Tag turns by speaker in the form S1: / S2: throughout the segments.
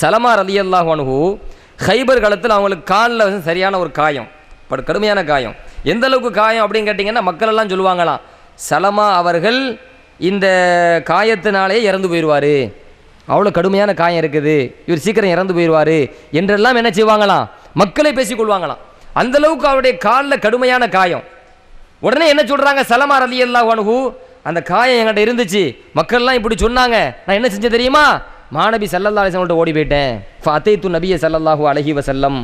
S1: சலமா ரலியல்லாஹு அல்லாஹானு ஹைபர் காலத்தில் அவங்களுக்கு காலில் வந்து சரியான ஒரு காயம். பட் கடுமையான காயம். எந்த அளவுக்கு காயம் அப்படின்னு கேட்டிங்கன்னா மக்கள் எல்லாம் சொல்லுவாங்களாம் சலமா அவர்கள் இந்த காயத்தினாலே இறந்து போயிடுவார். அவ்வளோ கடுமையான காயம் இருக்குது. இவர் சீக்கிரம் இறந்து போயிடுவார் என்றெல்லாம் என்ன செய்வாங்களாம் மக்களை பேசிக்கொள்வாங்களாம் அந்த அளவுக்கு அவருடைய காலில் கடுமையான காயம். உடனே என்ன சொல்கிறாங்க சலமா ரலி அல்லாஹ் அந்த காயம் என்கிட்ட இருந்துச்சு. மக்கள்லாம் இப்படி சொன்னாங்க. நான் என்ன செஞ்சேன் தெரியுமா? மாநபி சல்லல்லா அலிஸ்லம்கிட்ட ஓடி போயிட்டேன். ஃபத்தைத்து நபிய சல்லல்லாஹூ அலஹி வசல்லம்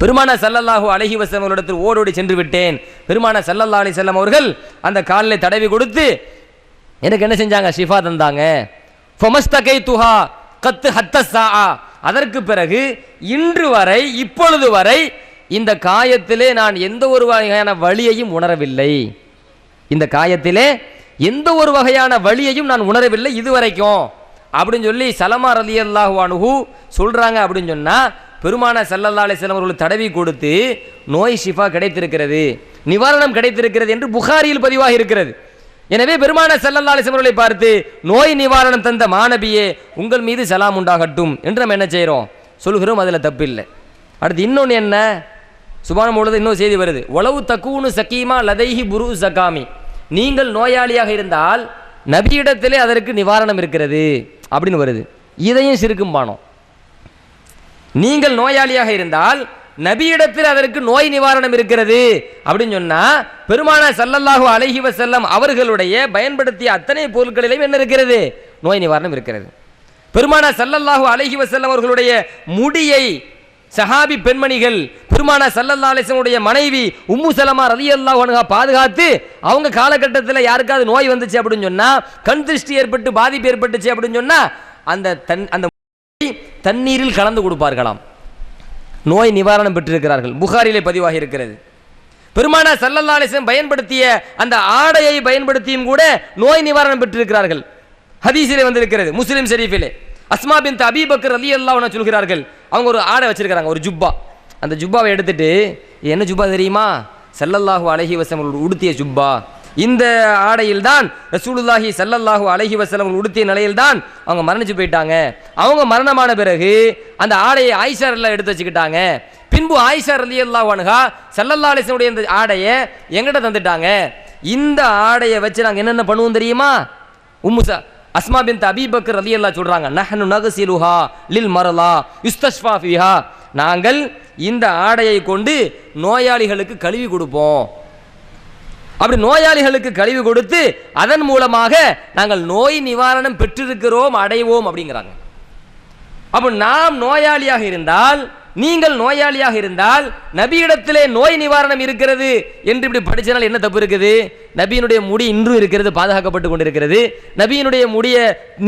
S1: பெருமான சல்லல்லாஹு அலஹி வசல்லம் அவரிடத்தில் ஓடோடி சென்று விட்டேன். பெருமான சல்லல்லா அலி செல்லம் அவர்கள் அந்த காலில் தடவி கொடுத்து எனக்கு என்ன செஞ்சாங்க? ஷிஃபா தந்தாங்க. ஃபமஸ்தகை துஹா கத்து ஹத்த அதற்கு பிறகு இன்று வரை இப்பொழுது வரை இந்த காயத்திலே நான் எந்த ஒரு வகையான வழியையும் உணரவில்லை. இந்த காயத்திலே எந்த ஒரு வகையான வழியையும் நான் உணரவில்லை இதுவரைக்கும். அப்படின்னு சொல்லி சலமா ரலி அல்லாஹுவானுஹு சொல்கிறாங்க அப்படின்னு சொன்னால் பெருமான சல்லல்லா அலிஸ்லாம் அவர்கள் தடவி கொடுத்து நோய் ஷிஃபா கிடைத்திருக்கிறது நிவாரணம் கிடைத்திருக்கிறது என்று புகாரியில் பதிவாக இருக்கிறது. எனவே பெருமான செல்லல்லா அலிஸ்லாம் பார்த்து நோய் நிவாரணம் தந்த மாணவியே உங்கள் மீது சலாம் உண்டாகட்டும் என்று நம்ம என்ன செய்கிறோம் சொல்கிறோம் அதில் தப்பில்லை. அடுத்து இன்னொன்று என்ன? சுபான பொழுது இன்னொரு செய்தி வருது. உளவு தக்குன்னு சக்கீமா லதைஹி புரு சகாமி. நீங்கள் நோயாளியாக இருந்தால் நபியிடத்திலே அதற்கு நிவாரணம் இருக்கிறது அப்படின்னு வருது. இதையும் சிறுக்கும் பானம். நீங்கள் நோயாளியாக இருந்தால் நபியிடத்தில் அதற்கு நோய் நிவாரணம் இருக்கிறது அப்படின்னு சொன்னா பெருமான சல்லல்லாஹு அலைஹி செல்லம் அவர்களுடைய பயன்படுத்திய அத்தனை பொருட்களிலும் என்ன இருக்கிறது? நோய் நிவாரணம் இருக்கிறது. பெருமான சல்லல்லாஹு அலைஹி செல்லம் அவர்களுடைய முடியை சஹாபி பெண்மணிகள் பெருமான சல்லல்லா மனைவி உம்மு சலமா ரலியல்லாஹு அன்ஹா பாதுகாத்து அவங்க காலகட்டத்தில் யாருக்காவது நோய் வந்துச்சு அப்படின்னு சொன்னால் கண் திருஷ்டி ஏற்பட்டு பாதிப்பு ஏற்பட்டுச்சு அப்படின்னு சொன்னால் அந்த தன் அந்த தண்ணீரில் கலந்து கொடுப்பார்களாம். நோய் நிவாரணம் பெற்றிருக்கிறார்கள். புகாரிலே பதிவாகி இருக்கிறது. பெருமானா சல்லல்லா அலிஸ்லம் பயன்படுத்திய அந்த ஆடையை பயன்படுத்தியும் கூட நோய் நிவாரணம் பெற்றிருக்கிறார்கள். ஹதீஸிலே வந்திருக்கிறது முஸ்லீம் ஷெரீஃபிலே. அஸ்மா பின் அபீபக்கர் அலி அல்லாஹ் சொல்கிறார்கள். அவங்க ஒரு ஆடை வச்சிருக்கிறாங்க ஒரு ஜுப்பா. அந்த ஜுப்பாவை எடுத்துட்டு என்ன ஜுப்பா தெரியுமா? செல்லல்லாஹு அலைஹி வஸல்லம் உடுத்திய ஜுப்பா. இந்த ஆடையில் தான் ரசூலுல்லாஹி சல்லல்லாஹு அலைஹி வசலம் உடுத்திய நிலையில் தான் அவங்க மரணிச்சு போயிட்டாங்க. அவங்க மரணமான பிறகு அந்த ஆடையை ஆயிஷா எல்லாம் எடுத்து வச்சுக்கிட்டாங்க. பின்பு ஆயிஷா அலி அல்லாஹானுகா சல்லல்லா அலிசனுடைய இந்த ஆடையை எங்கிட்ட தந்துட்டாங்க. இந்த ஆடையை வச்சு நாங்கள் என்னென்ன பண்ணுவோம் தெரியுமா? உம்முசா அஸ்மா பின் அபீபக்கர் ரலி அல்லா சொல்றாங்க நஹனு நகசிலுஹா லில் மரலா யுஸ்தஷ்ஃபா ஃபிஹா. நாங்கள் இந்த ஆடையை கொண்டு நோயாளிகளுக்கு கழுவி கொடுப்போம். அப்படி நோயாளிகளுக்கு கழிவு கொடுத்து அதன் மூலமாக நாங்கள் நோய் நிவாரணம் பெற்றிருக்கிறோம் அடைவோம் அப்படிங்கிறாங்க. அப்போ நாம் நோயாளியாக இருந்தால் நீங்கள் நோயாளியாக இருந்தால் நபியிடத்திலே நோய் நிவாரணம் இருக்கிறது என்று இப்படி படிச்சனால் என்ன தப்பு இருக்குது? நபியினுடைய முடி இன்றும் இருக்கிறது பாதுகாக்கப்பட்டு கொண்டிருக்கிறது. நபியினுடைய முடிய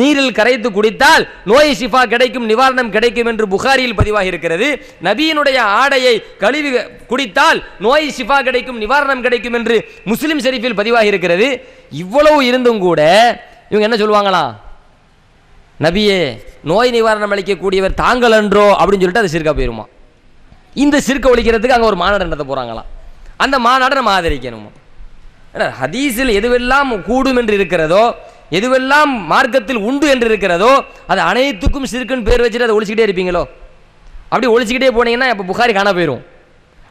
S1: நீரில் கரைத்து குடித்தால் நோய் ஷிஃபா கிடைக்கும் நிவாரணம் கிடைக்கும் என்று புகாரியில் பதிவாகி இருக்கிறது. நபியினுடைய ஆடையை கழுவி குடித்தால் நோய் ஷிஃபா கிடைக்கும் நிவாரணம் கிடைக்கும் என்று முஸ்லிம் ஷெரீஃபில் பதிவாகி இருக்கிறது. இவ்வளவு இருந்தும் கூட இவங்க என்ன சொல்லுவாங்களா? நபியே நோய் நிவாரணம் அளிக்கக்கூடியவர் தாங்கள் அன்றோ அப்படின்னு சொல்லிட்டு அது சிறுக்கா போயிருமா. இந்த சிறுக்க ஒழிக்கிறதுக்கு அங்கே ஒரு மாநாடு நடத்த போகிறாங்களாம் அந்த மாநாடை நம்ம ஆதரிக்கணுமா? ஹதீஸில் எதுவெல்லாம் கூடும் என்று இருக்கிறதோ எதுவெல்லாம் மார்க்கத்தில் உண்டு என்று இருக்கிறதோ அது அனைத்துக்கும் சிறுக்குன்னு பேர் வச்சுட்டு அதை ஒழிச்சிக்கிட்டே இருப்பீங்களோ? அப்படி ஒழிச்சிக்கிட்டே போனீங்கன்னா இப்போ புகாரி காணா போயிடும்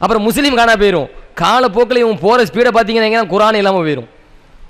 S1: அப்புறம் முஸ்லீம் காணா போயிடும் காலப்போக்கில் இவன் போகிற ஸ்பீடை பார்த்தீங்கன்னா குரான் இல்லாமல் போயிடும்